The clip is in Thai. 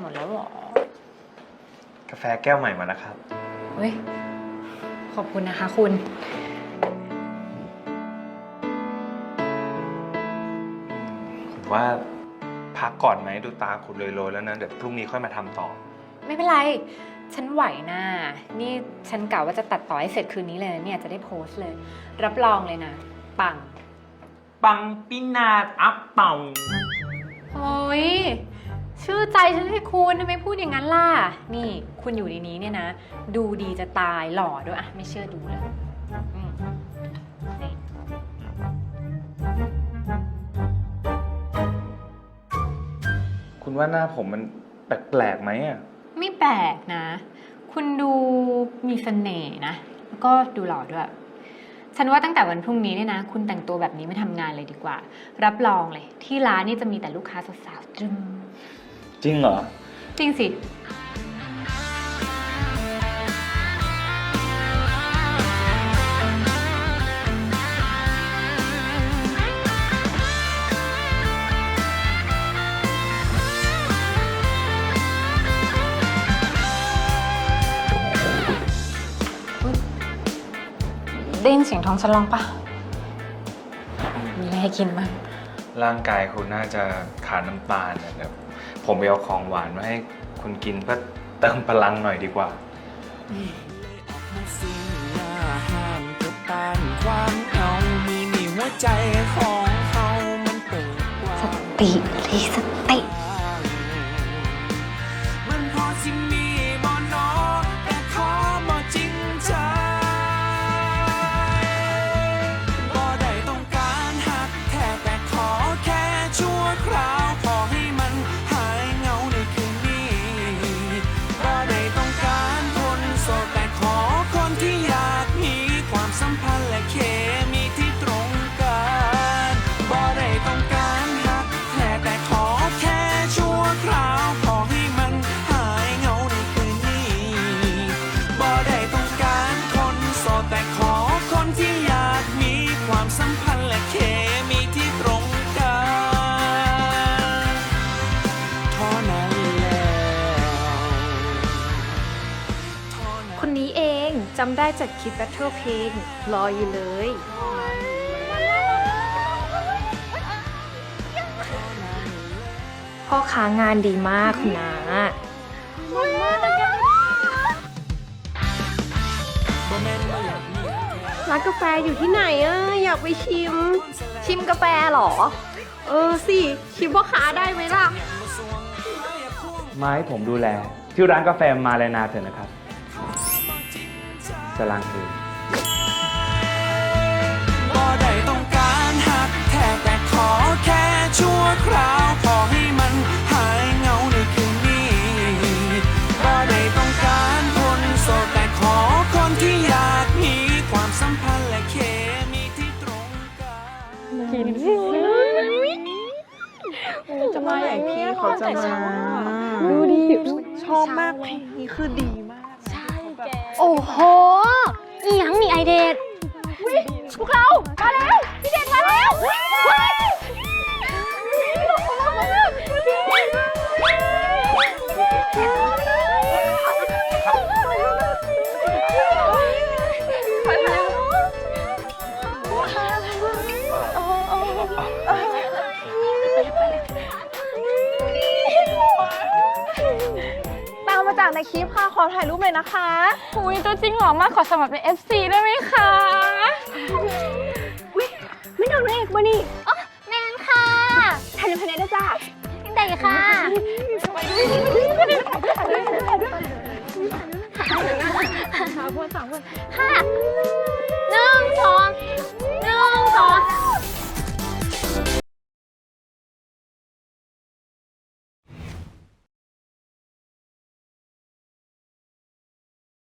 หมดแล้วเหรอ กาแฟแก้วใหม่มาแล้วครับ เฮ้ย ขอบคุณนะคะคุณ ผมว่าพักก่อนไหมดูตาคุณโรยๆแล้วนะ เดี๋ยวพรุ่งนี้ค่อยมาทำต่อ ไม่เป็นไร ฉันไหวหน้านี่ฉันกะว่าจะตัดต่อให้เสร็จคืนนี้เลยนะเนี่ยจะได้โพสต์เลย รับรองเลยนะ ปัง ปังปินาดอัพเป่า โอ้ย ชื่อใจฉันสิคุณทำไมพูดอย่างนั้นล่ะ นี่คุณอยู่ในนี้เนี่ยนะ ดูดีจะตายหล่อด้วยอะไม่เชื่อดูเลยอืมนี่คุณว่าหน้าผมมันแปลกๆไหมอะ ไม่แปลกนะ คุณดูมีเสน่ห์นะ แล้วก็ดูหล่อด้วย ฉันว่าตั้งแต่วันพรุ่งนี้เนี่ยนะ คุณแต่งตัวแบบนี้ไม่ทำงานเลยดีกว่า รับรองเลย ที่ร้านนี่จะมีแต่ลูกค้าสาวๆจึง จริงเหรอ จริงสิ ได้ยินเสียงท้องฉันร้องปะมีอะไรให้กินบ้าง ร่างกายคุณน่าจะขาดน้ำตาลนะเดี๋ยวผมไปเอาของหวานมาให้คุณกินเพื่อเติมพลังหน่อยดีกว่าสิ่งหน้าห้ามก็ต้านความเอา ที่อยากมีความสัมพันธ์และเคมีที่ตรงกันเท่านั้นแล้วเท่านั้นคนนี้เองจำได้จากคลิปแบทเทิลเพลงรออยู่เลย พ่อค้างานดีมากคุณนา ร้านกาแฟอยู่ที่ไหนอะอยากไปชิม ชิมกาแฟเหรอ เออสิ ชิมพ่อค้าได้ไหมล่ะ มาให้ผมดูแล ที่ร้านกาแฟมาเลนาเถอะนะครับจะล้างเอง จะมาอย่างพี่เขาจะมาดูดิชอบมากเพลงนี้คือดีมากโอ้โหอีหยังนี่ไอเดดพวกเรา มาแล้วพี่เดดมาแล้ว เฮ้ยตามมาจากในคลิปค่ะ ขอถ่ายรูปเลยนะคะอุ้ยตัวจริงหล่อมากขอสมัครเป็น FC ได้ไหมคะไม่นอนเอกมานี่อ๋อแมน